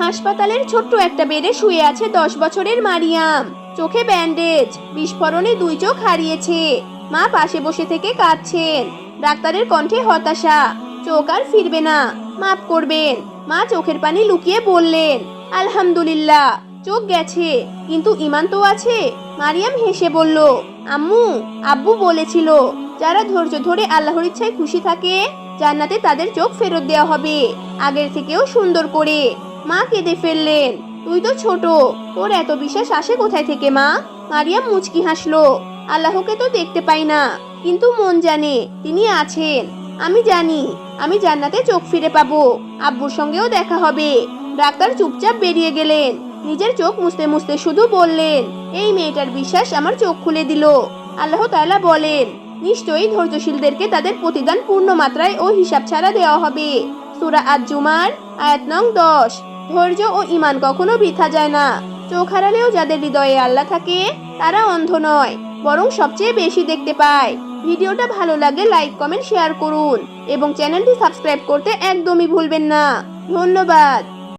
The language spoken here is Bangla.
হাসপাতালের ছোট্ট একটা বেডে শুয়ে আছে দশ বছরের মারিয়াম। চোখে ব্যান্ডেজ, বিস্ফোরণে দুই চোখ হারিয়েছে। মা পাশে বসে থেকে কাঁদছেন। ডাক্তারের কণ্ঠে হতাশা। চোখ আর ফিরবে না। মাফ করবেন। মা চোখের পানি লুকিয়ে বললেন, আলহামদুলিল্লাহ, চোখ গেছে, কিন্তু ইমান তো আছে। মারিয়াম হেসে বলল, আম্মু, আব্বু বলেছিল, যারা ধৈর্য ধরে আল্লাহর ইচ্ছায় খুশি থাকে, জান্নাতে তাদের চোখ ফেরত দেওয়া হবে। আগের থেকেও সুন্দর করে। মা কেঁদে ফেললেন। তুই তো ছোট, তোর এত বিশ্বাস আসে কোথায় থেকে মা? মারিয়াম মুচকি হাসলো। আল্লাহকে তো দেখতে পাই না, কিন্তু মন জানে তিনি আছেন। আমি জানি, আমি জান্নাতে চোখ ফিরে পাবো। আব্বুর সঙ্গেও দেখা হবে। ডাক্তার চুপচাপ বেরিয়ে গেলেন। নিজের চোখ মুছতে মুছতে শুধু বললেন, এই মেয়েটার বিশ্বাস আমার চোখ খুলে দিল। আল্লাহ তাআলা বলেন, নিশ্চয়ই ধৈর্যশীলদেরকে তাদের প্রতিদান পূর্ণ মাত্রায় ও হিসাব ছাড়া দেওয়া হবে। সূরা আজ-জুমার আয়াত নং দশ। ধৈর্য ও ইমান কখনো বৃথা যায় না। চোখ হারালেও যাদের হৃদয়ে আল্লাহ থাকে, তারা অন্ধ নয়, বরং সবচেয়ে বেশি দেখতে পায়। ভিডিওটা ভালো লাগে, লাইক, কমেন্ট, শেয়ার করুন এবং চ্যানেলটি সাবস্ক্রাইব করতে একদমই ভুলবেন না। ধন্যবাদ।